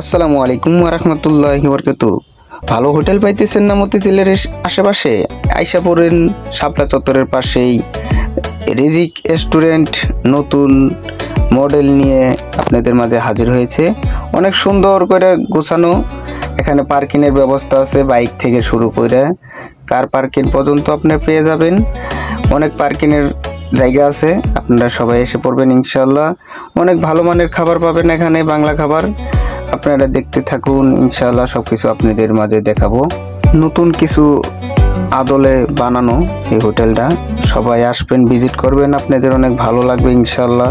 আসসালামু আলাইকুম রহমতুল্লাহ বরকাত ভালো হোটেল পাইতেছেন না মতিঝিলের আশেপাশে? আইসা পড়েন শাপলা চত্বরের পাশেই। রিজিক রেস্টুরেন্ট নতুন মডেল নিয়ে আপনাদের মাঝে হাজির হয়েছে। অনেক সুন্দর করে গোছানো। এখানে পার্কিংয়ের ব্যবস্থা আছে, বাইক থেকে শুরু করে। কার পার্কিং পর্যন্ত আপনি পেয়ে যাবেন? অনেক পার্কিংয়ের জায়গা আছে, আপনারা সবাই এসে পড়বেন ইনশাল্লাহ অনেক ভালো মানের খাবার পাবেন এখানে, বাংলা খাবার। আপনারা দেখতে থাকুন ইনশাল্লাহ সব কিছু আপনাদের মাঝে দেখাবো। নতুন কিছু আদলে বানানো এই হোটেলটা, সবাই আসবেন, ভিজিট করবেন, আপনাদের অনেক ভালো লাগবে ইনশাল্লাহ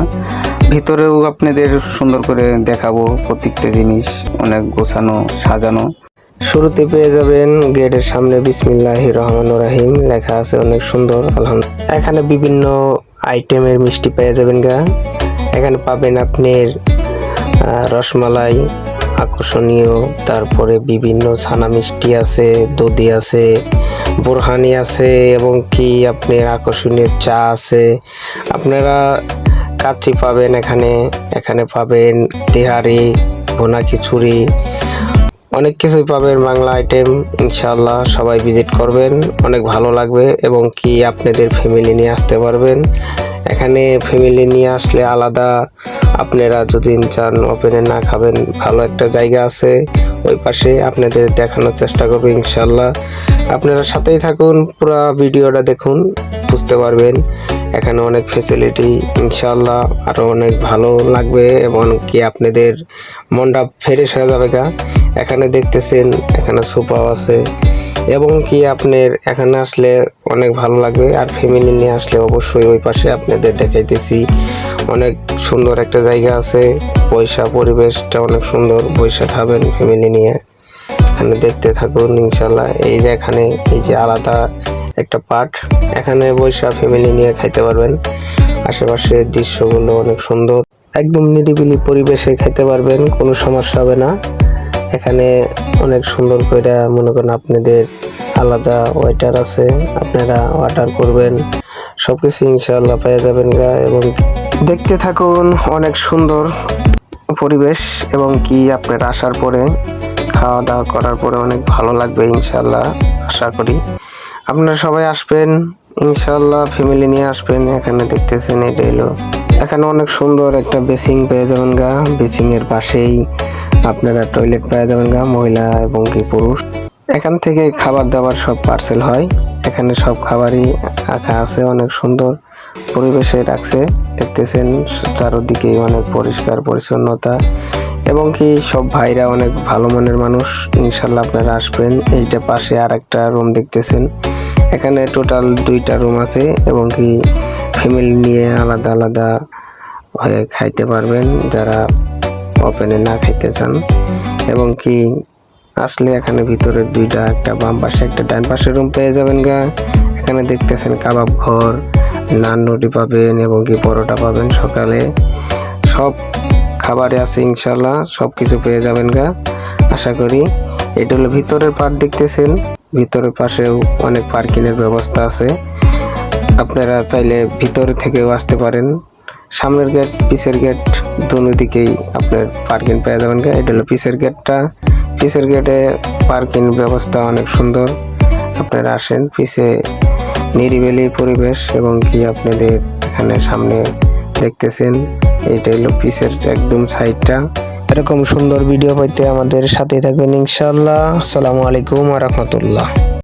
ভিতরেও আপনাদের সুন্দর করে দেখাবো প্রত্যেকটা জিনিস, অনেক গোছানো, সাজানো। শুরুতে পেয়ে যাবেন গেটের সামনে বিসমিল্লাহ রহমান রাহিম, লেখা আছে অনেক সুন্দর এখানে বিভিন্ন আইটেমের মিষ্টি পেয়ে যাবেন গা। এখানে পাবেন আপনার রসমালাই আকর্ষণীয়, তারপরে বিভিন্ন ছানা মিষ্টি আছে, দধি আছে, বোরহানি আছে, এবং কি আপনি আকর্ষণীয় চা আছে। আপনারা কাচ্চি পাবেন এখানে এখানে পাবেন তেহারি, ভুনা খিচুড়ি, অনেক কিছুই পাবেন বাংলা আইটেম ইনশাল্লাহ সবাই ভিজিট করবেন, অনেক ভালো লাগবে, এবং কি আপনাদের ফ্যামিলি নিয়ে আসতে পারবেন। এখানে ফ্যামিলি নিয়ে আসলে আলাদা। আপনারা যদি চান ওপেনে না খাবেন, ভালো একটা জায়গা আছে। ওই পাশে আপনাদের দেখানোর চেষ্টা করব ইনশাল্লাহ আপনারা সাথেই থাকুন, পুরো ভিডিওটা দেখুন, বুঝতে পারবেন। এখানে অনেক ফেসিলিটি ইনশাল্লাহ আরও অনেক ভালো লাগবে এবং কি আপনাদের মনটা ফ্রেশ হয়ে যাবে গা। এখানে দেখতেছেন, এখানে সোফাও আছে। এবং কি আপনার এখানে আসলে অনেক ভালো লাগবে। আর ফ্যামিলি নিয়ে আসলে অবশ্যই ওই পাশে আপনাদের দেখাইতেছি। অনেক সুন্দর একটা জায়গা আছে। পয়সা পরিবেশটা অনেক সুন্দর। পয়সা খাবেন ফ্যামিলি নিয়ে। এখানে দেখতে থাকুন ইনশাল্লাহ এই যে এখানে, এই যে আলাদা একটা পার্ট এখানে বৈশা ফ্যামিলি নিয়ে খাইতে পারবেন। আশেপাশের দৃশ্যগুলো অনেক সুন্দর। একদম নিরিবিলি পরিবেশে খেতে পারবেন। কোনো সমস্যা হবে না। এখানে অনেক সুন্দর করে মনে করেন আপনাদের আলাদা ওয়েটার আছে, আপনারা অর্ডার করবেন। সব কিছু ইনশাল্লাহ পেয়ে যাবেন গা এবং দেখতে থাকুন অনেক সুন্দর পরিবেশ এবং কি আপনার আসার পরে, খাওয়া দাওয়া করার পরে অনেক ভালো লাগবে ইনশাল্লাহ আশা করি। আপনারা সবাই আসবেন ইনশাল্লাহ ফ্যামিলি নিয়ে আসবেন, এখানে দেখতেছেন এটা এলো এখানে অনেক সুন্দর একটা বেসিং পেয়ে যাবেন গা বেসিং এর পাশেই আপনারা টয়লেট পেয়ে যাবেন গা, মহিলা এবং কি পুরুষ। এখান থেকে খাবার দাবার সব পার্সেল হয়। এখানে সব খাবারই রাখা আছে, অনেক সুন্দর পরিবেশে রাখছে। দেখতেছেন চারোদিকে অনেক পরিষ্কার পরিচ্ছন্নতা এবং কি সব ভাইরা অনেক ভালো মনের মানুষ। ইনশাল্লাহ আপনারা আসবেন। এইটা পাশে আর একটা রুম দেখতেছেন। এখানে টোটাল দুইটা রুম আছে এবং কি ফ্যামিলি নিয়ে আলাদা আলাদা হয়ে খাইতে পারবেন যারা ওপেনে না খাইতে চান। এবং কি আসলে এখানে ভিতরে দুইটা একটা বাম পাশে একটা ডান পাশে রুম পেয়ে যাবেন গা। এখানে দেখতেছেন কাবাব ঘর, নান রুটি পাবেন এবং কি পরোটা পাবেন সকালে। সব খাবারে আছে ইনশাল্লাহ, সব কিছু পেয়ে যাবেন গা। আশা করি এটা হলো ভিতরের পার্ট দেখতেছেন। ভিতরের পাশেও অনেক পার্কিংয়ের ব্যবস্থা আছে। আপনারা চাইলে ভিতর থেকেও আসতে পারেন। সামনের গেট পিছের গেট দুনো দিকেই আপনার পার্কিং পেয়ে যাবেন গা। এটা হলো পিছের গেটটা পিছের গেটে পার্কিং ব্যবস্থা অনেক সুন্দর। আপনারা আসেন, পিসে নিরিবিলি পরিবেশ এবং কি আপনাদের এখানে সামনে দেখতেছেন এটা হলো পিসের একদম সাইডটা এরকম সুন্দর ভিডিও পাইতে আমাদের সাথে থাকবেন ইনশাল্লাহ আসসালামু আলাইকুম রহমতুল্লাহ।